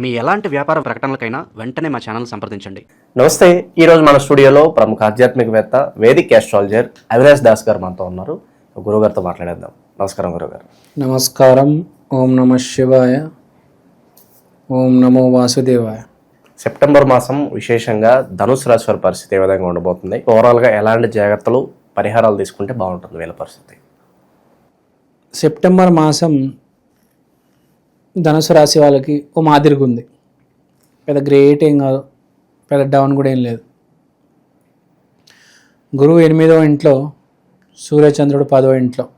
మీ ఎలాంటి వ్యాపార ప్రకటనలకైనా వెంటనే మా ఛానల్ సంప్రదించండి. నమస్తే ఈరోజు మన స్టూడియోలో ప్రముఖ ఆధ్యాత్మికవేత్త వేదిక్ ఆస్ట్రాలజర్ అవినాష్ దాస్ గారు మనతో ఉన్నారు. గురుగారితో మాట్లాడేద్దాం. నమస్కారం గురుగారు నమస్కారం. ఓం నమ శివాయ. ఓం నమో వాసుదేవాయ. సెప్టెంబర్ మాసం విశేషంగా ధనుసు రాశి వారి పరిస్థితి ఏ విధంగా ఉండబోతుంది? ఓవరాల్గా ఎలాంటి జాగ్రత్తలు పరిహారాలు తీసుకుంటే బాగుంటుంది వీళ్ళ పరిస్థితి? సెప్టెంబర్ మాసం ధనుసు రాశి వాళ్ళకి ఓ మాదిరిగా ఉంది. పెద్ద గ్రేట్ ఏం కాదు. పెద్ద డౌన్ కూడా ఏం లేదు. గురువు ఎనిమిదో ఇంట్లో సూర్యచంద్రుడు పదో ఇంట్లో.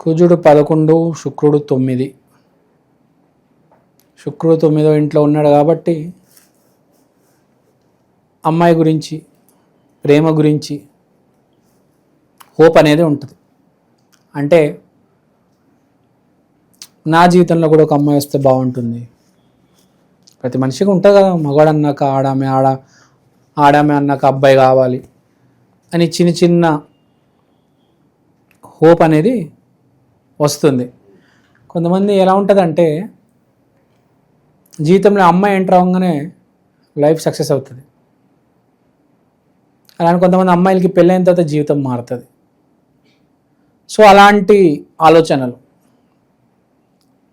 కుజుడు పదకొండు శుక్రుడు తొమ్మిది. శుక్రుడు తొమ్మిదో ఇంట్లో ఉన్నాడు కాబట్టి అమ్మాయి గురించి ప్రేమ గురించి హోప్ అనేది ఉంటుంది. అంటే నా జీవితంలో కూడా ఒక అమ్మాయి వస్తే బాగుంటుంది. ప్రతి మనిషికి ఉంటుంది కదా మగవాడు అన్నాక ఆడామె ఆడ ఆడామె అన్నాక అబ్బాయి కావాలి అని చిన్న చిన్న హోప్ అనేది వస్తుంది. కొంతమంది ఎలా ఉంటుందంటే జీవితంలో అమ్మాయి ఎంటర్ అవ్వగానే లైఫ్ సక్సెస్ అవుతుంది. అలానే కొంతమంది అమ్మాయిలకి పెళ్ళైన తర్వాత జీవితం మారుతుంది. సో అలాంటి ఆలోచనలు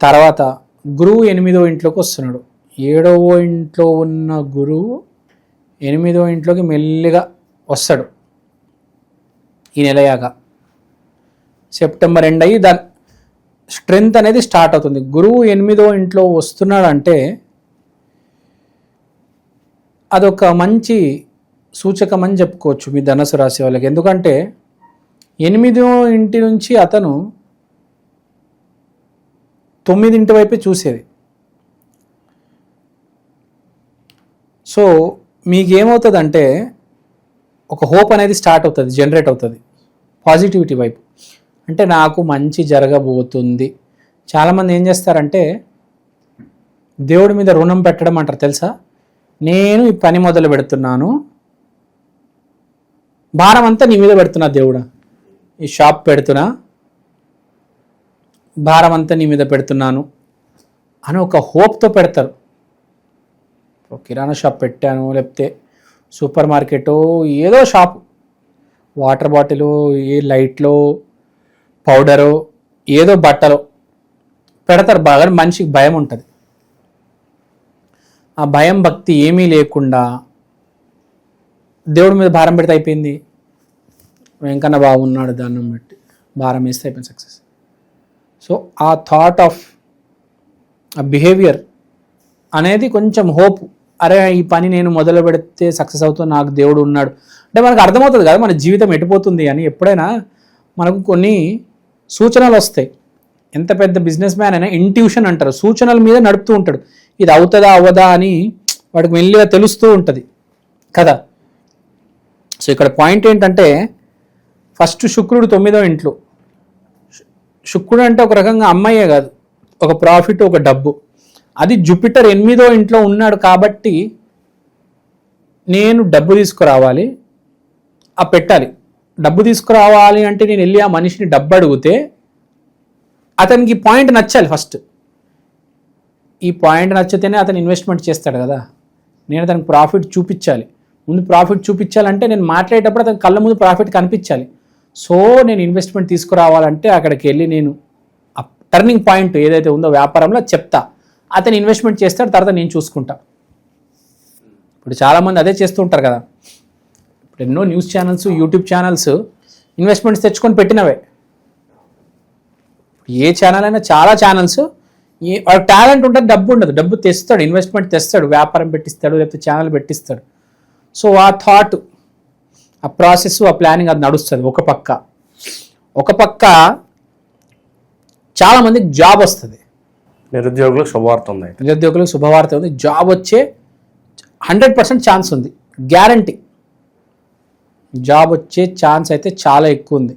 తర్వాత గురువు ఎనిమిదో ఇంట్లోకి వస్తున్నాడు. ఏడవ ఇంట్లో ఉన్న గురువు ఎనిమిదో ఇంట్లోకి మెల్లిగా వస్తాడు. ఈ నెలయాక సెప్టెంబర్ ఎండ్ అయ్యి దాని స్ట్రెంగ్త్ అనేది స్టార్ట్ అవుతుంది. గురువు ఎనిమిదో ఇంట్లో వస్తున్నాడంటే అదొక మంచి సూచకం అని చెప్పుకోవచ్చు మీ ధనసు రాశి వాళ్ళకి. ఎందుకంటే ఎనిమిదో ఇంటి నుంచి అతను తొమ్మిదింటి వైపే చూసేది. సో మీకేమవుతుందంటే ఒక హోప్ అనేది స్టార్ట్ అవుతుంది జనరేట్ అవుతుంది పాజిటివిటీ వైపు. అంటే నాకు మంచి జరగబోతుంది. చాలామంది ఏం చేస్తారంటే దేవుడి మీద రుణం పెట్టడం అంటారు తెలుసా? నేను ఈ పని మొదలు పెడుతున్నాను. భారం అంతా నీ మీద పెడుతున్నా దేవుడా. ఈ షాప్ పెడుతున్నా. భారం అంతా నీ మీద పెడుతున్నాను అని ఒక హోప్తో పెడతారు. కిరాణా షాప్ పెట్టాను లేకపోతే సూపర్ మార్కెట్ ఏదో షాప్. వాటర్ బాటిల్ ఏ లైట్లో పౌడరు ఏదో బట్టలు. పెడతారు బాగా మనిషికి భయం ఉంటుంది. ఆ భయం భక్తి ఏమీ లేకుండా దేవుడి మీద భారం పెడితే అయిపోయింది. వెంకన్న బాబు ఉన్నాడు దాన్ని బట్టి. భారం వేస్తే అయిపోయింది సక్సెస్. సో ఆ థాట్ ఆఫ్ ఆ బిహేవియర్ అనేది కొంచెం హోప్ అరే ఈ పని నేను మొదలు పెడితే సక్సెస్ అవుతుంది నాకు దేవుడు ఉన్నాడు. అంటే మనకు అర్థమవుతుంది కదా మన జీవితం ఎటుపోతుంది అని. ఎప్పుడైనా మనకు కొన్ని సూచనలు వస్తాయి. ఎంత పెద్ద బిజినెస్ మ్యాన్ అయినా ఇంట్యూషన్ అంటారు. సూచనల మీద నడుపుతూ ఉంటాడు. ఇది అవుతుందా అవ్వదా అని వాడికి మెల్లిగా తెలుస్తూ ఉంటుంది కదా. సో ఇక్కడ పాయింట్ ఏంటంటే ఫస్ట్ శుక్రుడు తొమ్మిదో ఇంట్లో. శుక్రుడు అంటే ఒక రకంగా అమ్మాయే కాదు. ఒక ప్రాఫిట్ ఒక డబ్బు. అది జూపిటర్ ఎనిమిదో ఇంట్లో ఉన్నాడు కాబట్టి నేను డబ్బు తీసుకురావాలి ఆ పెట్టాలి. డబ్బు తీసుకురావాలి అంటే నేను వెళ్ళి ఆ మనిషిని డబ్బు అడిగితే అతనికి పాయింట్ నచ్చాలి ఫస్ట్. ఈ పాయింట్ నచ్చితేనే అతను ఇన్వెస్ట్మెంట్ చేస్తాడు కదా. నేను అతనికి ప్రాఫిట్ చూపించాలి. ముందు ప్రాఫిట్ చూపించాలంటే నేను మాట్లాడేటప్పుడు అతని కళ్ళ ముందు ప్రాఫిట్ కనిపించాలి. సో నేను ఇన్వెస్ట్మెంట్ తీసుకురావాలంటే అక్కడికి వెళ్ళి నేను టర్నింగ్ పాయింట్ ఏదైతే ఉందో వ్యాపారంలో చెప్తా. అతను ఇన్వెస్ట్మెంట్ చేస్తాడు తర్వాత నేను చూసుకుంటా. ఇప్పుడు చాలామంది అదే చేస్తూ ఉంటారు కదా. ఇప్పుడు ఎన్నో news channels YouTube channels investments తెచ్చుకొని పెట్టినవే. ఏ ఛానల్ అయినా చాలా ఛానల్స్ ఏ వాడు టాలెంట్ ఉంటుంది డబ్బు ఉండదు. డబ్బు తెస్తాడు ఇన్వెస్ట్మెంట్ తెస్తాడు వ్యాపారం పెట్టిస్తాడు లేకపోతే ఛానల్ పెట్టిస్తాడు. సో ఆ థాట్ ఆ ప్రాసెస్ ఆ ప్లానింగ్ అది నడుస్తుంది ఒక పక్క. ఒక పక్క చాలామందికి జాబ్ వస్తుంది. నిరుద్యోగులకు శుభవార్త ఉంది నిరుద్యోగులకు శుభవార్త ఉంది. జాబ్ వచ్చే హండ్రెడ్ పర్సెంట్ ఛాన్స్ ఉంది. గ్యారంటీ. జాబ్ వచ్చే ఛాన్స్ అయితే చాలా ఎక్కువ ఉంది.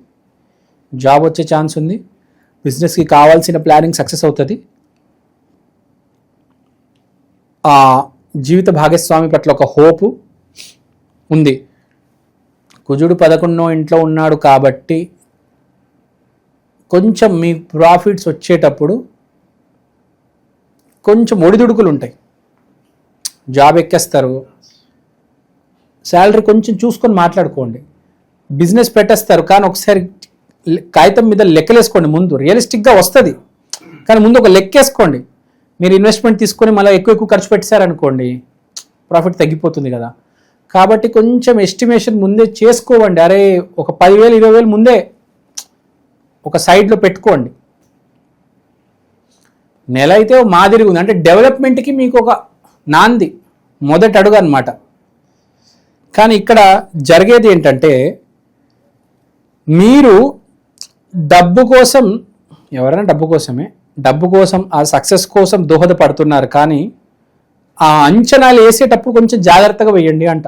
జాబ్ వచ్చే ఛాన్స్ ఉంది. బిజినెస్కి కావాల్సిన ప్లానింగ్ సక్సెస్ అవుతుంది. ఆ జీవిత భాగస్వామి పట్ల ఒక హోపు ఉంది. కుజుడు పదకొండో ఇంట్లో ఉన్నాడు కాబట్టి కొంచెం మీ ప్రాఫిట్స్ వచ్చేటప్పుడు కొంచెం ఒడిదుడుకులు ఉంటాయి జాబ్ ఎక్కేస్తారు. శాలరీ కొంచెం చూసుకొని మాట్లాడుకోండి. బిజినెస్ పెట్టేస్తారు. కానీ ఒకసారి కాగితం మీద లెక్కలేసుకోండి ముందు. రియలిస్టిక్గా వస్తుంది. కానీ ముందు ఒక లెక్కేసుకోండి. మీరు ఇన్వెస్ట్మెంట్ తీసుకొని మళ్ళీ ఎక్కువ ఎక్కువ ఖర్చు పెట్టారనుకోండి ప్రాఫిట్ తగ్గిపోతుంది కదా. కాబట్టి కొంచెం ఎస్టిమేషన్ ముందే చేసుకోవండి. అరే ఒక పదివేలు ఇరవై వేలు ముందే ఒక సైడ్లో పెట్టుకోండి. నెల అయితే మాదిరిగా ఉంది. అంటే డెవలప్మెంట్కి మీకు ఒక నాంది మొదటి అడుగు అనమాట కానీ ఇక్కడ జరిగేది ఏంటంటే మీరు డబ్బు కోసం ఎవరైనా డబ్బు కోసమే డబ్బు కోసం ఆ సక్సెస్ కోసం దోహదపడుతున్నారు. కానీ ఆ అంచనాలు వేసేటప్పుడు కొంచెం జాగ్రత్తగా వేయండి అంట.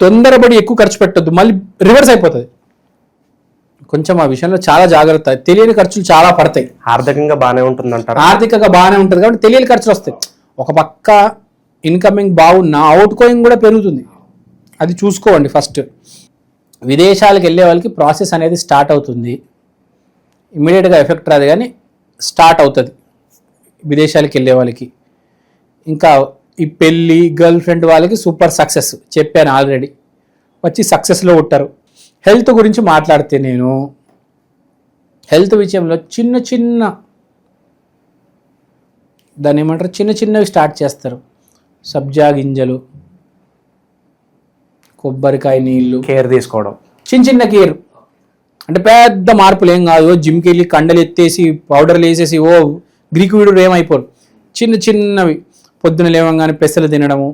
తొందరపడి ఎక్కువ ఖర్చు పెట్టొద్దు. మళ్ళీ రివర్స్ అయిపోతుంది. కొంచెం ఆ విషయంలో చాలా జాగ్రత్త. తెలియని ఖర్చులు చాలా పడతాయి. ఆర్థికంగా బాగానే ఉంటుందంటారా? ఆర్థికంగా బాగానే ఉంటుంది కాబట్టి తెలియని ఖర్చులు వస్తాయి. ఒక పక్క ఇన్కమింగ్ బాగున్నా అవుట్ గోయింగ్ కూడా పెరుగుతుంది. అది చూసుకోండి ఫస్ట్ విదేశాలకు వెళ్ళే వాళ్ళకి ప్రాసెస్ అనేది స్టార్ట్ అవుతుంది. ఇమీడియట్గా ఎఫెక్ట్ రాదు కానీ స్టార్ట్ అవుతుంది. విదేశాలకు వెళ్ళే వాళ్ళకి. ఇంకా ఈ పెళ్ళి గర్ల్ ఫ్రెండ్ వాళ్ళకి సూపర్ సక్సెస్ చెప్పాను ఆల్రెడీ. వచ్చి సక్సెస్లో ఉంటారు హెల్త్ గురించి మాట్లాడితే నేను హెల్త్ విషయంలో చిన్న చిన్న దాన్ని ఏమంటారు? చిన్న చిన్నవి స్టార్ట్ చేస్తారు. సబ్జా గింజలు కొబ్బరికాయ నీళ్ళు. కేర్ తీసుకోవడం. చిన్న చిన్న కేర్. అంటే పెద్ద మార్పులు ఏం కాదు. జిమ్కి వెళ్ళి కండలు ఎత్తేసి పౌడర్లు వేసేసి ఓ గ్రీకు వీడు ఏమైపోరు. చిన్న చిన్నవి. పొద్దున లేవంగానే పెసలు తినడము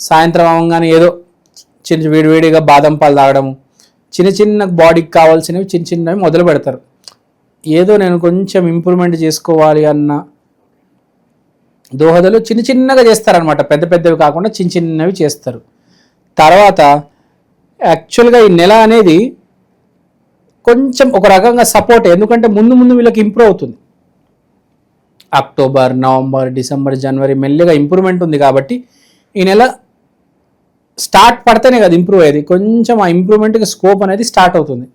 సాయంత్రం అవ్వగానే ఏదో చిన్న వేడివేడిగా బాదం పాలు తాగడము చిన్న చిన్న బాడీకి కావాల్సినవి చిన్న చిన్నవి మొదలు పెడతారు. ఏదో నేను కొంచెం ఇంప్రూవ్మెంట్ చేసుకోవాలి అన్న దోహదలు చిన్న చిన్నగా చేస్తారనమాట పెద్ద పెద్దవి కాకుండా చిన్న చిన్నవి చేస్తారు. తర్వాత యాక్చువల్గా ఈ నెల అనేది కొంచెం ఒక రకంగా సపోర్ట్ ఎందుకంటే ముందు ముందు వీళ్ళకి ఇంప్రూవ్ అవుతుంది. అక్టోబర్ నవంబర్ డిసెంబర్ జనవరి మెల్లిగా ఇంప్రూవ్మెంట్ ఉంది కాబట్టి ఈ నెల స్టార్ట్ పడితేనే కదా ఇంప్రూవ్ అయ్యేది. కొంచెం ఆ ఇంప్రూవ్మెంట్కి స్కోప్ అనేది స్టార్ట్ అవుతుంది.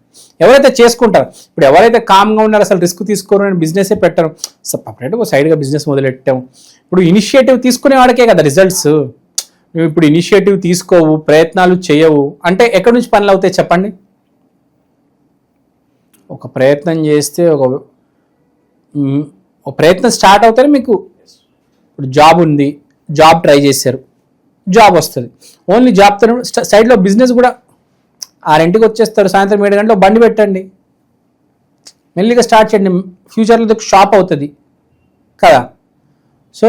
ఎవరైతే చేసుకుంటారు ఇప్పుడు ఎవరైతే కామ్గా ఉన్నారో అసలు రిస్క్ తీసుకోరు అని బిజినెసే పెట్టరు. సపరేట్గా ఒక సైడ్గా బిజినెస్ మొదలెట్టాం. ఇప్పుడు ఇనిషియేటివ్ తీసుకునే వాడికే కదా రిజల్ట్స్. నువ్వు ఇప్పుడు ఇనిషియేటివ్ తీసుకోవు ప్రయత్నాలు చేయవు. అంటే ఎక్కడి నుంచి పనులు అవుతాయి చెప్పండి? ఒక ప్రయత్నం చేస్తే ఒక ప్రయత్నం స్టార్ట్ అవుతానే మీకు ఇప్పుడు జాబ్ ఉంది జాబ్ ట్రై చేశారు జాబ్ వస్తుంది. ఓన్లీ జాబ్తో సైడ్లో బిజినెస్ కూడా ఆరింటికి వచ్చేస్తారు సాయంత్రం ఏడు గంటలకు బండి పెట్టండి. మెల్లిగా స్టార్ట్ చేయండి ఫ్యూచర్లో షాప్ అవుతుంది కదా. సో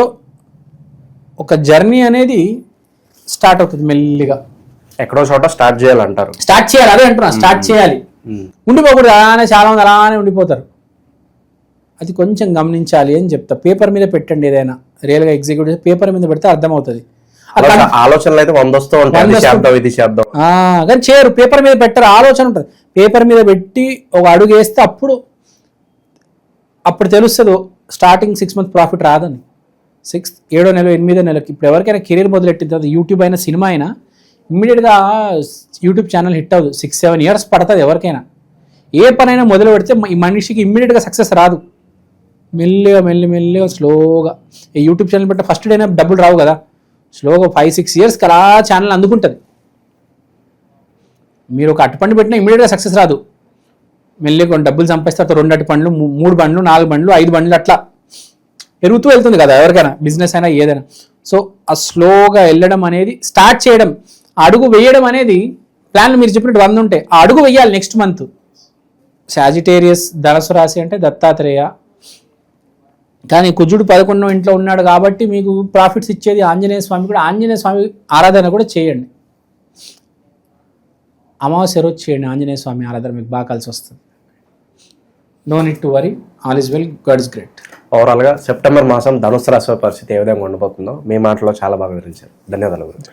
ఒక జర్నీ అనేది స్టార్ట్ అవుతుంది మెల్లిగా. ఎక్కడో చోట స్టార్ట్ చేయాలంటారు. స్టార్ట్ చేయాలి అదే అంటున్నా స్టార్ట్ చేయాలి. ఉండిపోకూడదు అలానే చాలా మంది అలానే ఉండిపోతారు. అది కొంచెం గమనించాలి అని చెప్తా. పేపర్ మీద పెట్టండి ఏదైనా రియల్గా ఎగ్జిక్యూటివ్ పేపర్ మీద పెడితే అర్థమవుతుంది. ఆలోచనలు అయితే వంద వస్తూ ఉంటాయి కానీ చేయరు. పేపర్ మీద పెట్టరు. ఆలోచన ఉంటుంది. పేపర్ మీద పెట్టి ఒక అడుగు వేస్తే అప్పుడు అప్పుడు తెలుస్తుంది స్టార్టింగ్ సిక్స్ మంత్ ప్రాఫిట్ రాదని. సిక్స్ ఏడో నెల ఎనిమిదో నెలకి ఇప్పుడు ఎవరికైనా కెరీర్ మొదలెట్టిన తర్వాత యూట్యూబ్ అయినా సినిమా అయినా ఇమ్మీడియట్గా యూట్యూబ్ ఛానల్ హిట్ అవ్వదు సిక్స్ సెవెన్ ఇయర్స్ పడుతుంది ఎవరికైనా. ఏ పనైనా మొదలు పెడితే ఈ మనిషికి ఇమ్మీడియట్గా సక్సెస్ రాదు. మెల్లిగా మెల్లి మెల్లిగా స్లోగా. ఈ యూట్యూబ్ ఛానల్ పెట్టే ఫస్ట్ డేనే డబ్బులు రావు కదా. స్లోగా ఫైవ్ సిక్స్ ఇయర్స్కి అలా ఛానల్ అందుకుంటుంది. మీరు ఒక అటు పండు పెట్టినా ఇమీడియట్గా సక్సెస్ రాదు. మెల్లిగా కొన్ని డబ్బులు సంపాదిస్తే రెండు అటు పండ్లు మూ- మూడు బండ్లు నాలుగు బండ్లు ఐదు బండ్లు అట్లా పెరుగుతూ వెళ్తుంది కదా ఎవరికైనా బిజినెస్ అయినా ఏదైనా. సో ఆ స్లోగా వెళ్ళడం అనేది స్టార్ట్ చేయడం అడుగు వేయడం అనేది ప్లాన్లు మీరు చెప్పినట్టు వంద ఉంటే ఆ అడుగు వేయాలి నెక్స్ట్ మంత్ సాజిటేరియస్ ధనసు రాశి అంటే దత్తాత్రేయ కానీ కుజుడు పదకొండో ఇంట్లో ఉన్నాడు కాబట్టి మీకు ప్రాఫిట్స్ ఇచ్చేది ఆంజనేయ స్వామి కూడా ఆంజనేయ స్వామి ఆరాధన కూడా చేయండి. అమావాస్య రోజు చేయండి ఆంజనేయ స్వామి ఆరాధన మీకు బాగా కలిసి వస్తుంది. No need to worry all is well God is great ఓవరాల్గా సెప్టెంబర్ మాసం ధనుసు రాశి పరిస్థితి ఏ విధంగా ఉండబోతుందో మీ మాటలో చాలా బాగా వివరించారు. ధన్యవాదాలు గురించి